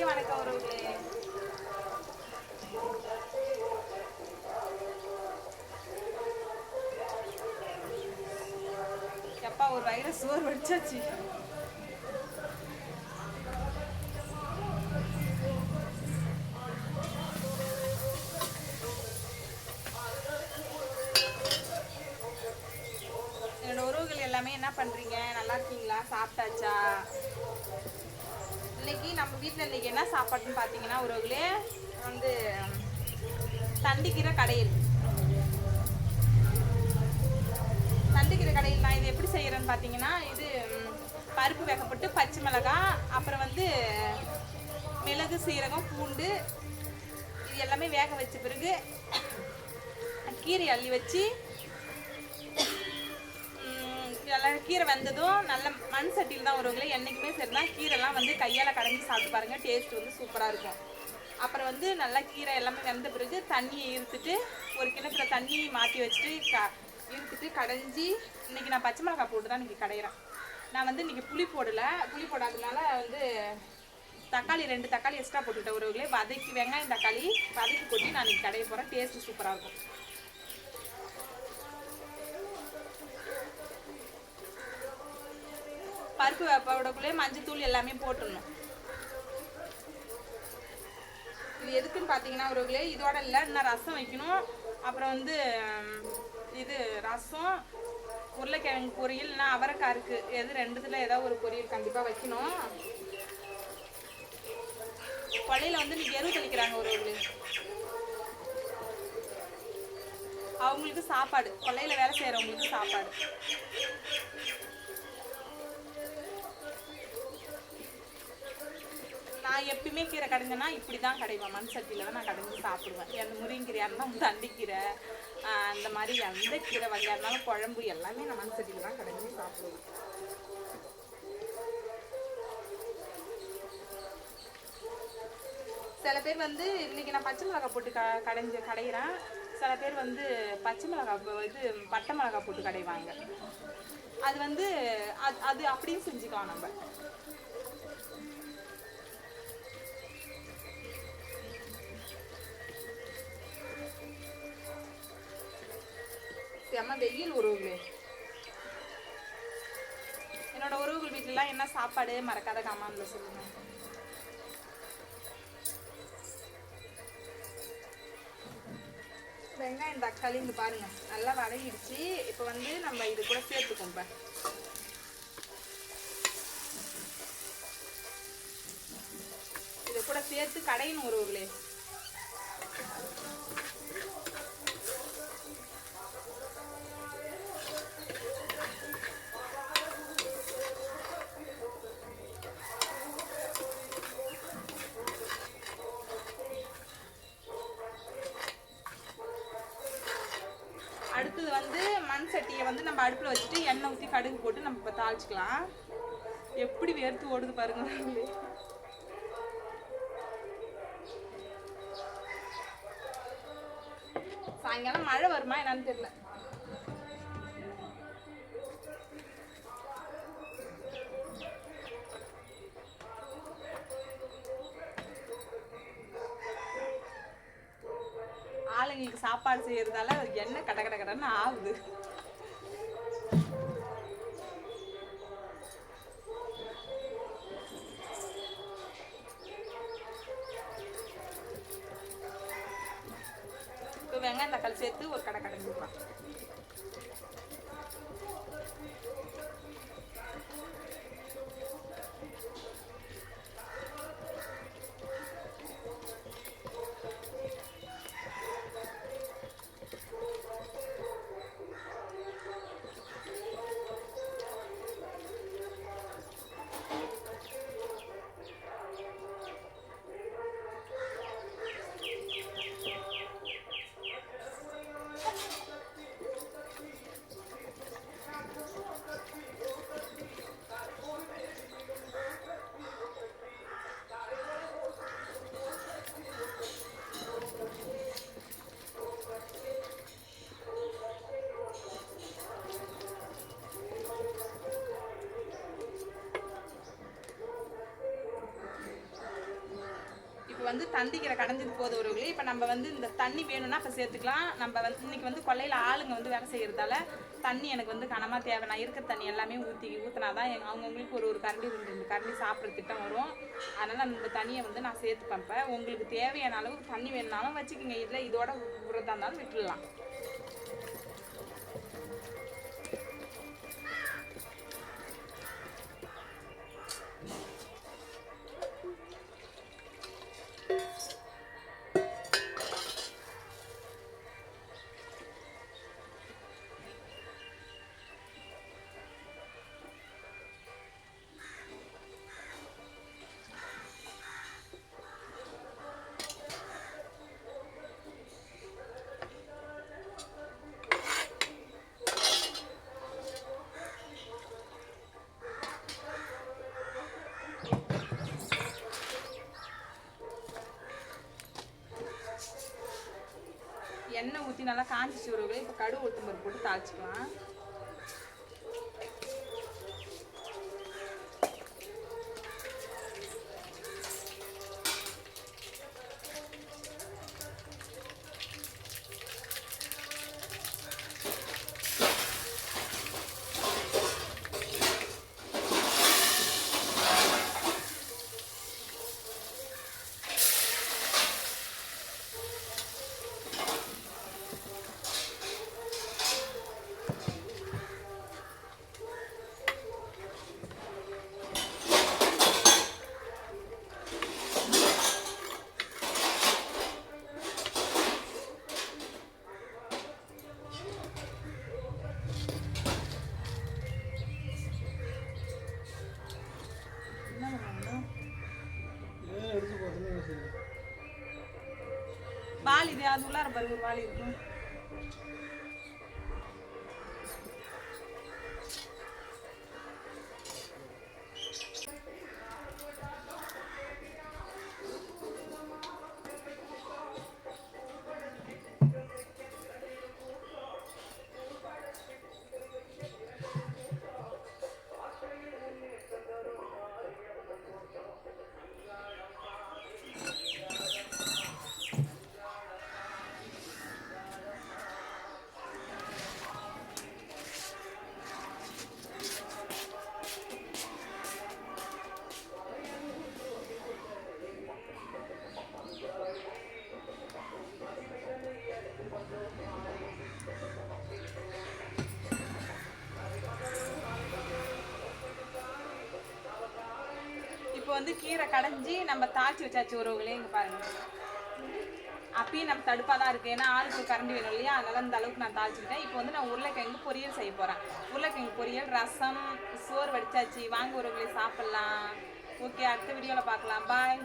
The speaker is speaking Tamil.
மதிய வணக்கம் உறவுகளே. எப்பா ஒரு வயிறு சோறு வடிச்சாச்சு என்னோட உறவுகள் எல்லாமே என்ன பண்றீங்க? நல்லா இருக்கீங்களா? சாப்பிட்டாச்சா? இன்னைக்கு நம்ம வீட்டில் இன்னைக்கு என்ன சாப்பாடுன்னு பார்த்தீங்கன்னா உறவுகளே வந்து தண்டிக்கிற கடையில். தண்டிக்கிற கடையில் நான் இது எப்படி செய்கிறேன்னு பார்த்தீங்கன்னா இது பருப்பு வேகப்பட்டு பச்சை மிளகா அப்புறம் வந்து மிளகு சீரகம் பூண்டு இது எல்லாமே வேக வச்ச பிறகு கீரை அள்ளி வச்சு நல்லா கீரை வந்ததும் நல்ல மண் சட்டியில் தான் வருவாங்களே என்றைக்குமே சரி தான் கீரைலாம் வந்து கையால் கடைஞ்சி சாப்பிட்டு பாருங்கள் டேஸ்ட் வந்து சூப்பராக இருக்கும். அப்புறம் வந்து நல்லா கீரை எல்லாமே வெந்த பிறகு தண்ணியை இருத்துட்டு ஒரு கிணத்துல தண்ணி மாற்றி வச்சுட்டு க இருத்துட்டு கடைஞ்சி இன்றைக்கி நான் பச்சை மிளகாய் போட்டு தான் இன்னைக்கு கடையிறேன். நான் வந்து இன்றைக்கி புளி போடலை. புளி போடாததுனால வந்து தக்காளி ரெண்டு தக்காளி எக்ஸ்ட்ரா போட்டுவிட்டேன் உறவுகளே வதக்கி வெங்காயம் தக்காளி வதக்கி கொட்டி நான் இன்றைக்கி கடைய போகிறேன் டேஸ்ட்டு சூப்பராக இருக்கும். பருப்பு வேப்போடக்குள்ளே மஞ்சத்தூள் எல்லாமே போட்டுடணும். இது எதுக்குன்னு பார்த்தீங்கன்னா உறவுகளே இதோட இல்லை இன்னும் ரசம் வைக்கணும். அப்புறம் வந்து இது ரசம் உருளைக்கிழங்கு பொரியல் அவரைக்காய் இருக்குது எது ரெண்டுத்தில் ஏதாவது ஒரு பொரியல் கண்டிப்பாக வைக்கணும். கொலையில் வந்து இன்னைக்கு எருவு தெளிக்கிறாங்க ஒருவர்களே அவங்களுக்கு சாப்பாடு. கொல்லையில் வேலை செய்கிறவங்களுக்கு சாப்பாடு. நான் எப்பயுமே கீரை கடைஞ்சேன்னா இப்படி தான் கடைவேன். மண் சட்டியில் தான் நான் கடைஞ்சி சாப்பிடுவேன். அந்த முருங்கீரையாக இருந்தால் தண்டிக்கீரை அந்த மாதிரி எந்த கீரை வகையாக இருந்தாலும் குழம்பு எல்லாமே நான் மண் சட்டியில் தான் கடைஞ்சி சாப்பிடுவேன். சில பேர் வந்து இன்னைக்கு நான் பச்சை மிளகாய் போட்டு க கடைஞ்ச கடைகிறேன் சில பேர் வந்து பச்சை மிளகாய் இது பட்டை மிளகாய் போட்டு கடைவாங்க. அது வந்து அது அது அப்படியும் செஞ்சுக்கலாம் நம்ம. செம்ம வெயில் உறவுகளே என்னோட உறவுகள் வீட்டிலலாம் என்ன சாப்பாடு மறக்காத காமான்ல சொல்லுங்க. வெங்காயம் தக்காளி இங்கே பாருங்க. நல்லா வதங்கிடுச்சு. இப்போ வந்து நம்ம இது கூட சேர்த்துக்கோம் இப்போ. இது கூட சேர்த்து கடையணும் உறவுகளே அடுத்தது வந்து மண் சட்டியை வந்து நம்ம அடுப்பில் வச்சுட்டு எண்ணெய் ஊற்றி கடுகு போட்டு நம்ம இப்போ தாளிச்சுக்கலாம். எப்படி வேர்த்து ஓடுது பாருங்க. சாயங்காலம் மழை வருமா என்னன்னு தெரியல. ஆளுங்களுக்கு சாப்பாடு செய்யறதால எண்ணெய் கட கட கடன்னு ஆகுது. வெங்காயம் தக்காளி சேர்த்து ஒரு கடை கடைஞ்சிருப்பான் வந்து தந்திக்கிற கடைஞ்சது போது உறவுகளே இப்போ நம்ம வந்து இந்த தண்ணி வேணும்னா இப்போ சேர்த்துக்கலாம். நம்ம வந்து இன்னைக்கு வந்து கொல்லையில் ஆளுங்க வந்து வேலை செய்கிறதால தண்ணி எனக்கு வந்து கனமாக தேவை. நான் இருக்கிற தண்ணி எல்லாமே ஊற்றி ஊற்றினா தான் அவங்கவுங்களுக்கு ஒரு ஒரு கரண்டி ரெண்டு ரெண்டு கரண்டி சாப்பிட்ற திட்டம் வரும். அதனால் அந்த தண்ணியை வந்து நான் சேர்த்து பம்பேன் உங்களுக்கு தேவையான அளவுக்கு தண்ணி வேணுனாலும் வச்சுக்கோங்க. இதில் இதோட விடுறதா இருந்தாலும் விட்டுடலாம் எண்ணெய் ஊற்றி நல்லா காஞ்சிச்சு உறவுகளே இப்போ கடுகு உளுத்தம்பருப்பு போட்டு தாளிச்சிக்கலாம். வால் இது அது உள்ளார பாரு ஒரு வால் இருக்கும் வந்து கீரை கடைஞ்சி நம்ம தாளிச்சு வச்சாச்சு உறவுகளே இங்க பாருங்க. அப்பயும் நம்ம தடுப்பாக தான் இருக்குது ஏன்னா ஆளுக்கு கரண்டி வேணும் இல்லையா? அதனால அந்த அளவுக்கு நான் தாளிச்சுக்கிட்டேன் இப்போ வந்து நான் உருளைக்கிழங்கு பொரியல் செய்ய போகிறேன் உருளைக்கிழங்கு பொரியல் ரசம் சோறு வடிச்சாச்சு. வாங்க உறவுகளை சாப்பிட்லாம். ஓகே அடுத்த வீடியோவில் பார்க்கலாம். பாய்